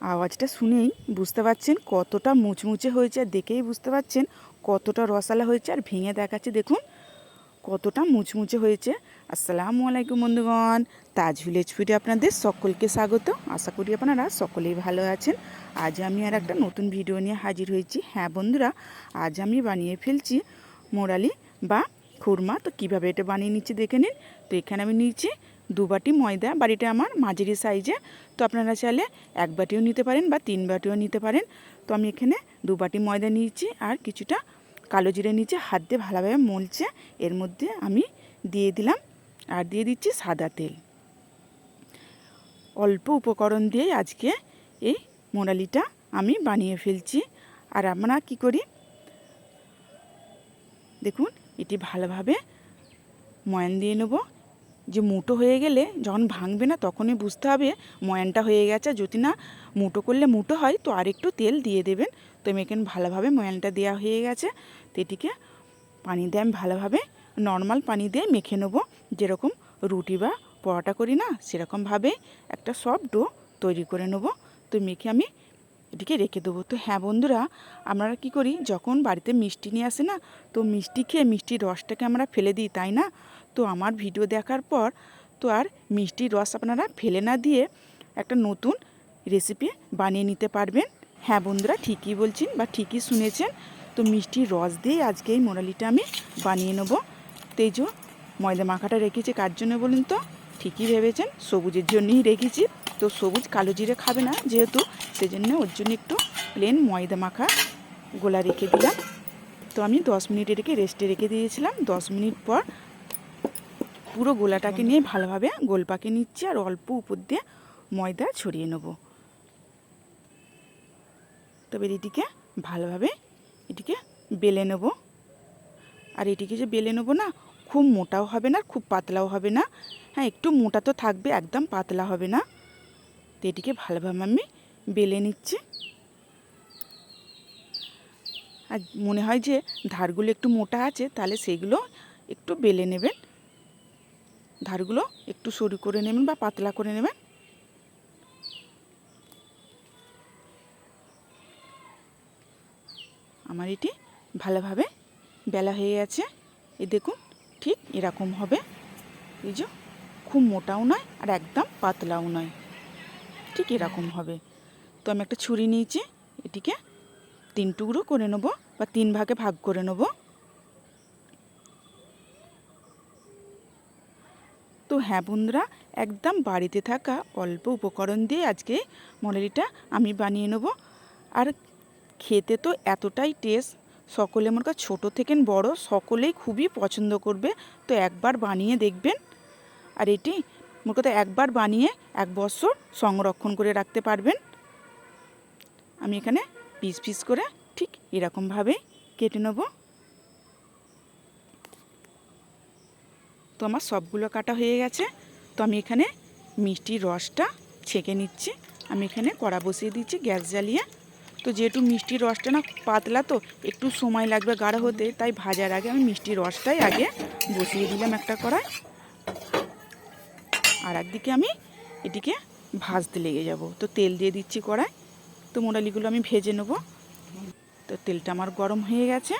আওয়াজটা শুনেই বুঝতে পারছেন কতটা মুচমুচে হয়েছে আর দেখেই বুঝতে পারছেন কতটা রসালা হয়েছে আর ভেঙে দেখাচ্ছে দেখুন, কতটা মুচমুচে হয়েছে। আসসালামু আলাইকুম বন্ধুগণ তাজ ফুডে আপনাদের সকলকে স্বাগত। আশা করি আপনারা সকলেই ভালো আছেন। আজ আমি আর একটা নতুন ভিডিও নিয়ে হাজির হয়েছি। হ্যাঁ বন্ধুরা, আজ আমি বানিয়ে ফেলছি মোরালি বা খুরমা। তো কীভাবে এটা বানিয়ে নিচ্ছি দেখে নিন। তো এখানে আমি নিয়েছি দু বাটি ময়দা, বাড়িটা আমার মাঝারি সাইজে। তো আপনারা চাইলে এক বাটিও নিতে পারেন বা তিন বাটিও নিতে পারেন। তো আমি এখানে দু বাটি ময়দা নিয়েছি আর কিছুটা কালো জিরে নিচে হাত দিয়ে ভালোভাবে মলছে। এর মধ্যে আমি দিয়ে দিলাম আর দিয়ে দিচ্ছি সাদা তেল। অল্প উপকরণ দিয়ে আজকে এই মোনালিটা আমি বানিয়ে ফেলছি। আর আমরা কি করি? দেখুন, এটি ভালোভাবে ময়ান দিয়ে নেব। যে মুটো হয়ে গেলে যখন ভাঙবে না তখনই বুঝতে হবে ময়ানটা হয়ে গেছে। যদি না মুটো করলে মুটো হয় তো আরেকটু তেল দিয়ে দেবেন। তো আমি এখানে ভালোভাবে ময়ানটা দেওয়া হয়ে গেছে। তো এটিকে পানি দিয়ে আমি ভালোভাবে নর্মাল পানি দিয়ে মেখে নেব। যেরকম রুটি বা পরোটা করি না, সেরকমভাবে একটা সফট ডো তৈরি করে নেব। তো মেখে আমি এটিকে রেখে দেবো। তো হ্যাঁ বন্ধুরা, আমরা কি করি, যখন বাড়িতে মিষ্টি নিয়ে আসে না, তো মিষ্টি খেয়ে মিষ্টির রসটাকে আমরা ফেলে দিই, তাই না? তো আমার ভিডিও দেখার পর তো আর মিষ্টির রস আপনারা ফেলে না দিয়ে একটা নতুন রেসিপি বানিয়ে নিতে পারবেন। হ্যাঁ বন্ধুরা, ঠিকই বলছেন বা ঠিকই শুনেছেন। তো মিষ্টির রস দিয়ে আজকে এই মোরালিটা আমি বানিয়ে নেব। তো এই ময়দা মাখাটা রেখেছি, কার জন্য বলুন তো? ঠিকই ভেবেছেন, সবুজের জন্যই রেখেছি। তো সবুজ কালো জিরে খাবে না যেহেতু, সেজন্য ওর জন্য একটু প্লেন ময়দা মাখা গোলা রেখে দিলাম। তো আমি দশ মিনিট এটাকে রেস্টে রেখে দিয়েছিলাম। দশ মিনিট পর পুরো গোলাটাকে নিয়ে ভালোভাবে গোল পাকে নিচ্ছি আর অল্প উপর দিয়ে ময়দা ছড়িয়ে নেব। তবে এটিকে ভালোভাবে এটিকে বেলে নেব। আর এটিকে যে বেলে নেব না, খুব মোটাও হবে না, খুব পাতলাও হবে না। হ্যাঁ একটু মোটা তো থাকবে, একদম পাতলা হবে না। তো এটিকে ভালোভাবে আমি বেলে নিচ্ছি। আর মনে হয় যে ধারগুলো একটু মোটা আছে, তাহলে সেইগুলো একটু বেলে নেবেন। ধারগুলো একটু সরু করে নেবেন বা পাতলা করে নেবেন। আমার এটি ভালোভাবে বেলা হয়ে গেছে। এ দেখুন, ঠিক এরকম হবে। এই যে, খুব মোটাও নয় আর একদম পাতলাও নয়। ঠিক এরকম হবে। তো আমি একটা ছুরি নিয়েছি, এটিকে তিন টুকরো করে নেব বা তিন ভাগে ভাগ করে নেব। হ্যাঁ বন্ধুরা, একদম বাড়িতে থাকা অল্প উপকরণ দিয়ে আজকে মডেলিটা আমি বানিয়ে নেব। আর খেতে তো এতটাই টেস্ট সকলে আমার কাছে ছোটো থেকে বড় সকলেই খুবই পছন্দ করবে, তো একবার বানিয়ে দেখবেন। আর এটি মোট কথা একবার বানিয়ে এক বছর সংরক্ষণ করে রাখতে পারবেন। আমি এখানে পিস পিস করে ঠিক এরকমভাবেই কেটে নেব। তো আমার সবগুলো কাটা হয়ে গেছে। তো আমি এখানে মিষ্টির রসটা ছেঁকে নিচ্ছি। আমি এখানে কড়া বসিয়ে দিচ্ছি গ্যাস জ্বালিয়ে। তো যেহেতু মিষ্টির রসটা না পাতলা তো একটু সময় লাগবে গাঢ় হতে, তাই ভাজার আগে আমি মিষ্টির রসটাই আগে বসিয়ে দিলাম একটা কড়াই আর একদিকে আমি এটিকে ভাজতে লেগে যাব। তো তেল দিয়ে দিচ্ছি কড়াই তো মোডালিগুলো আমি ভেজে নেব। তো তেলটা আমার গরম হয়ে গেছে।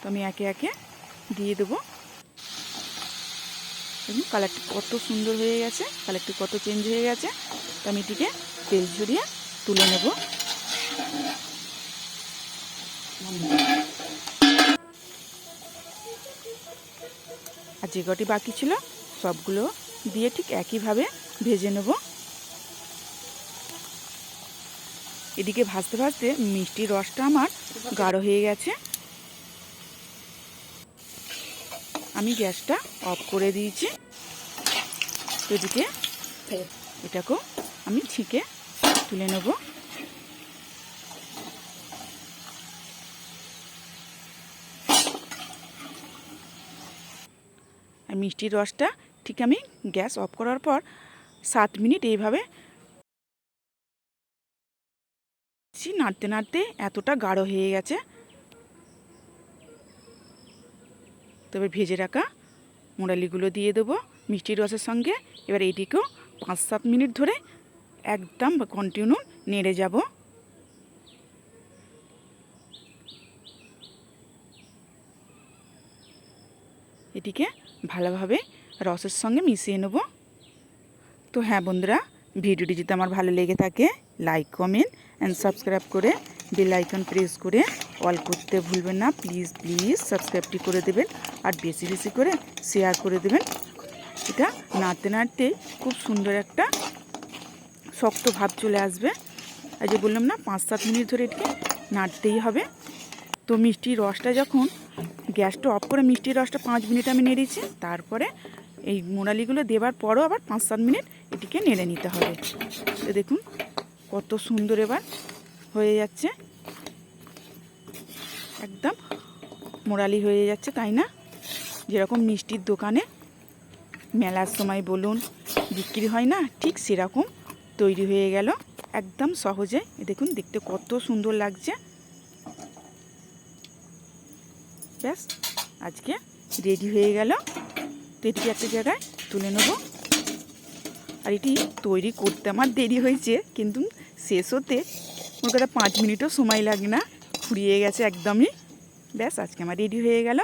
তো আমি একে একে দিয়ে দেবো। দেখুন কালারটি কত সুন্দর হয়ে গেছে কালারটি কত চেঞ্জ হয়ে গেছে। তো আমি এটিকে তেল ঝরিয়ে তুলে নেব। আর যে কটি বাকি ছিল, সবগুলো দিয়ে ঠিক একইভাবে ভেজে নেব। এদিকে ভাজতে ভাজতে মিষ্টির রসটা আমার গাঢ় হয়ে গেছে। আমি গ্যাসটা অফ করে দিয়েছি। এদিকে এটাকেও আমি ছিকে তুলে নেব। আর মিষ্টির রসটা ঠিক আমি গ্যাস অফ করার পর সাত মিনিট এইভাবে নাড়তে নাড়তে এতটা গাঢ় হয়ে গেছে। তবে ভেজে রাখা মোড়ালিগুলো দিয়ে দেবো মিষ্টির রসের সঙ্গে। এবার এটিকেও পাঁচ সাত মিনিট ধরে একদম কন্টিনিউ নেড়ে যাব। এটিকে ভালোভাবে রসের সঙ্গে মিশিয়ে নেব। তো হ্যাঁ বন্ধুরা, ভিডিওটি যদি আমার ভালো লেগে থাকে লাইক কমেন্ট অ্যান্ড সাবস্ক্রাইব করে বেল আইকন প্রেস করে অল করতে ভুলবেন না। প্লিজ প্লিজ সাবস্ক্রাইবটি করে দেবেন আর বেশি বেশি করে শেয়ার করে দেবেন। এটা নাড়তে নাড়তে খুব সুন্দর একটা শক্ত ভাব চলে আসবে। আর যে বললাম না, পাঁচ সাত মিনিট ধরে এটিকে নাড়তেই হবে। তো মিষ্টির রসটা যখন গ্যাসটা অফ করে মিষ্টির রসটা পাঁচ মিনিট আমি নেড়েছি, তারপরে এই মোড়ালিগুলো দেওয়ার পরও আবার পাঁচ সাত মিনিট এটিকে নেড়ে নিতে হবে। তো দেখুন কত সুন্দর এবার হয়ে যাচ্ছে। একদম মোড়ালি হয়ে যাচ্ছে, তাই না? যেরকম মিষ্টির দোকানে মেলার সময় বলুন, বিক্রি হয় না, ঠিক সেরকম তৈরি হয়ে গেল। একদম সহজে। দেখুন, দেখতে কত সুন্দর লাগছে। ব্যাস, আজকে রেডি হয়ে গেল। তো একটা জায়গায় তুলে নেব। আর এটি তৈরি করতে আমার দেরি হয়েছে, কিন্তু শেষ হতে ওর কথা পাঁচ মিনিটও সময় লাগে না। ফুরিয়ে গেছে একদমই। ব্যাস, আজকে আমার রেডি হয়ে গেল।